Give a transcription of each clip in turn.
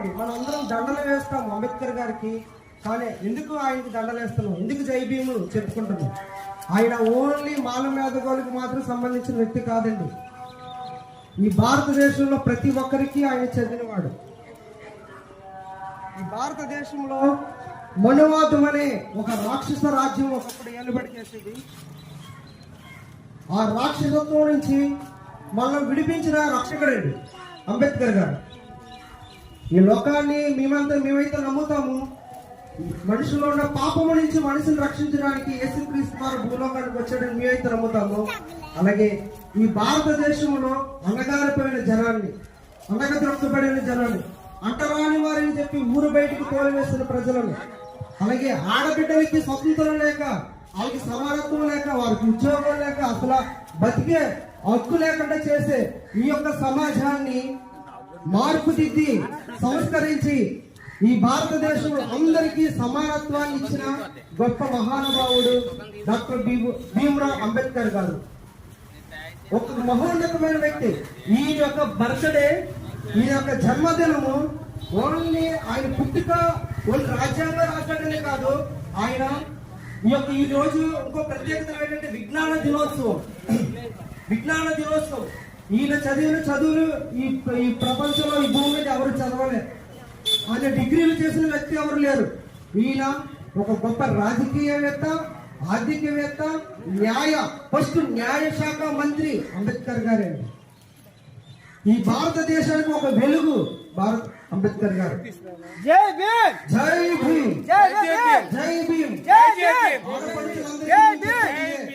చూడండి మనం అందరం దండలు వేస్తాం అంబేద్కర్ గారికి. కానీ ఎందుకు ఆయనకి దండలు వేస్తున్నాం? ఎందుకు జై భీములు చెప్పుకుంటున్నాం? ఆయన ఓన్లీ మాల మేధగోళ్ళకి మాత్రం సంబంధించిన వ్యక్తి కాదండి. ఈ భారతదేశంలో ప్రతి ఒక్కరికి ఆయన చెందినవాడు. ఈ భారతదేశంలో మనువాదం అనే ఒక రాక్షస రాజ్యం ఒకప్పుడు ఏలుబడి చేసేది ఆ రాక్షసత్వం నుంచి మనల్ని విడిపించిన రక్షకుడండి అంబేద్కర్ గారు. ఈ లోకాన్ని మేమంతా మేమైతే నమ్ముతాము. మనుషుల్లో ఉన్న పాపము నుంచి మనిషిని రక్షించడానికి యేసుక్రీస్తు వారు భూలోకానికి వచ్చాడని మేమైతే నమ్ముతాము. అలాగే ఈ భారతదేశంలో అనగారిపోయిన జనాన్ని అనగద్రొక్కబడిన జనాన్ని అంటరాని వారిని చెప్పి ఊరు బయటకు తోలివేసిన ప్రజలను అలాగే ఆడబిడ్డలకి స్వతంత్రం లేక వాళ్ళకి సమానత్వం లేక వారికి ఉద్యోగం లేక అసలు బతికే హక్కు లేకుండా చేసే ఈ యొక్క సమాజాన్ని మార్పు దిద్ది సంస్కరించి ఈ భారతదేశంలో అందరికీ సమానత్వాన్ని ఇచ్చిన గొప్ప మహానుభావుడు డాక్టర్ భీము అంబేద్కర్ గారు. ఒక మహోన్నతమైన వ్యక్తి. ఈ యొక్క బర్త్డే ఈ యొక్క జన్మదినము ఓన్లీ ఆయన పుట్టుక ఓన్లీ రాజ్యాంగ రాష్ట్రాలనే కాదు ఆయన ఈ యొక్క ఈ రోజు ఇంకో ప్రత్యేకత ఏంటంటే విజ్ఞాన దినోత్సవం. విజ్ఞాన దినోత్సవం. ఈయన చదివిన చదువులు ఈ ఈ ప్రపంచంలో ఈ భూమి మీద ఎవరు చదవలేరు ఆయన డిగ్రీలు చేసిన వ్యక్తి ఎవరు లేరు. ఈయన ఒక గొప్ప రాజకీయవేత్త ఆర్థికవేత్త న్యాయ ఫస్ట్ న్యాయ శాఖ మంత్రి అంబేద్కర్ గారే. ఈ భారతదేశానికి ఒక వెలుగు భారత్ అంబేద్కర్ గారు. జై భీమ్! జై భీమ్! జై భీమ్! జై భీమ్! జై భీమ్!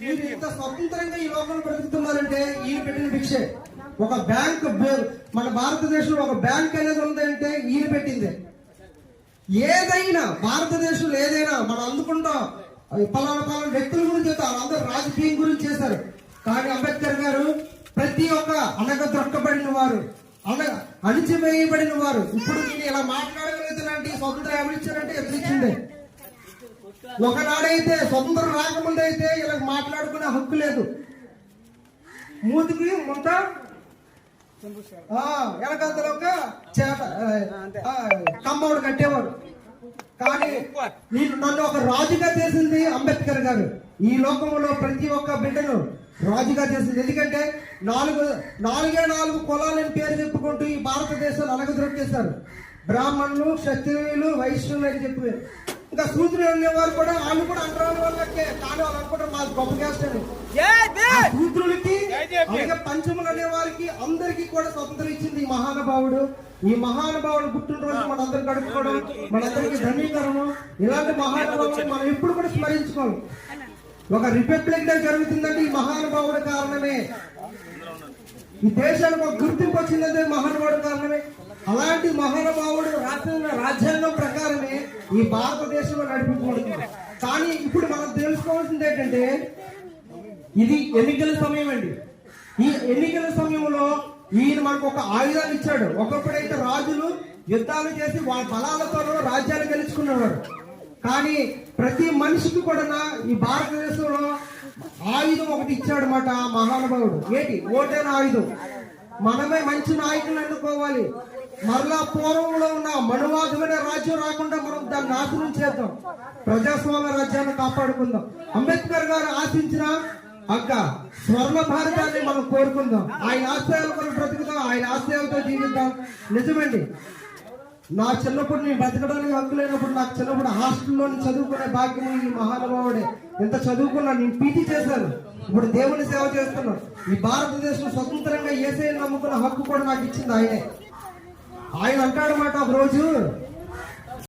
మీరు ఇంత స్వతంత్రంగా ఈ లోకంలో బ్రతుకుతున్నారంటే ఈ పెట్టిన భిక్షే. ఒక బ్యాంక్ మన భారతదేశంలో ఒక బ్యాంక్ అనేది ఉందంటే ఈయన పెట్టిందే. ఏదైనా భారతదేశంలో ఏదైనా మనం అందుకుంటాం అవి పలానా పలానా వ్యక్తుల గురించి చేస్తారు అందరూ రాజకీయం గురించి చేశారు కానీ అంబేద్కర్ గారు ప్రతి ఒక్క అనగదొక్కబడిన వారు అనగ అణిచివేయబడిన వారు. ఇప్పుడు నేను ఇలా మాట్లాడగలుగుతున్నా స్వతంత్రం ఎవరిచ్చారంటే ఇచ్చారంటే ఇచ్చిందే ఒకనాడైతే స్వతంత్రం రాకముందు అయితే ఇలా మాట్లాడుకునే హక్కు లేదు. మూతికి ముంత వెనకంతలో ఒక చేట ఆ, కమ్మోడు కట్టేవాడు. కానీ నేను నన్ను ఒక రాజుగా చేసింది అంబేద్కర్ గారు. ఈ లోకంలో ప్రతి ఒక్క బిడ్డను రాజుగా చేసింది. ఎందుకంటే నాలుగు నాలుగే నాలుగు కులాలని పేరు చెప్పుకుంటూ ఈ భారతదేశాన్ని అలగదొక్కేశారు బ్రాహ్మణులు క్షత్రియులు వైశ్యులు అని చెప్పి ఇంకా సూత్రులు అనేవారు కూడా వాళ్ళు కూడా అంటరాని వాళ్ళకే. కానీ వాళ్ళు అనుకుంటారు మాది గొప్ప క్యాస్ట్ అని శూద్రులకి అలాగే పంచములు అనే వారికి అందరికీ కూడా స్వతంత్రం ఇచ్చింది ఈ మహానుభావుడు. ఈ మహానుభావుడు పుట్టినరోజు మనందరం గడుపుకోవడం మనందరికి ధన్యకరము ఇలాంటి మహానుభావుడు మనం ఎప్పుడు కూడా స్మరించుకోవాలి. ఒక రిపబ్లిక్ డే జరుగుతుందంటే ఈ మహానుభావుడు కారణమే. ఈ దేశానికి ఒక గుర్తింపు వచ్చిందంటే మహానుభావుడు కారణమే. అలాంటి మహానుభావుడు రాసిన రాజ్యాంగం ఈ భారతదేశంలో నడిపించబడుతుంది. కానీ ఇప్పుడు మనం తెలుసుకోవాల్సింది ఏంటంటే ఇది ఎన్నికల సమయం అండి ఈ ఎన్నికల సమయంలో ఈయన మనకు ఒక ఆయుధాన్ని ఇచ్చాడు. ఒకప్పుడైతే రాజులు యుద్ధాలు చేసి వాళ్ళ బలాలతో రాజ్యాలు గెలుచుకునేవారు. కానీ ప్రతి మనిషికి కూడా ఈ భారతదేశంలో ఆయుధం ఒకటి ఇచ్చాడు మాట మహానుభావుడు. ఏంటి? ఓటైన ఆయుధం? మనమే మంచి నాయకులు ఎన్నుకోవాలి. మరలా పూర్వంలో ఉన్న మనువాదమైన రాజ్యం రాకుండా మనం దాన్ని నాశనం చేద్దాం. ప్రజాస్వామ్య రాజ్యాన్ని కాపాడుకుందాం. అంబేద్కర్ గారు ఆశించిన అక్క స్వర్ణ భారతాన్ని మనం కోరుకుందాం. ఆయన ఆశయాలు మనం బ్రతుకుతాం ఆయన ఆశయాలతో జీవిద్దాం. నిజమండి. నా చిన్నప్పుడు నేను బ్రతకడానికి హక్కు లేనప్పుడు నాకు చిన్నప్పుడు హాస్టల్లోని చదువుకునే భాగ్యం ఈ మహానుభావుడే. ఎంత చదువుకున్నా నేను పీటీ చేశాను. ఇప్పుడు దేవుని సేవ చేస్తున్నాను. ఈ భారతదేశం స్వతంత్రంగా ఏసే నమ్ముకున్న హక్కు కూడా నాకు ఇచ్చింది ఆయనే. ఆయన అంటాడు మాట ఒక రోజు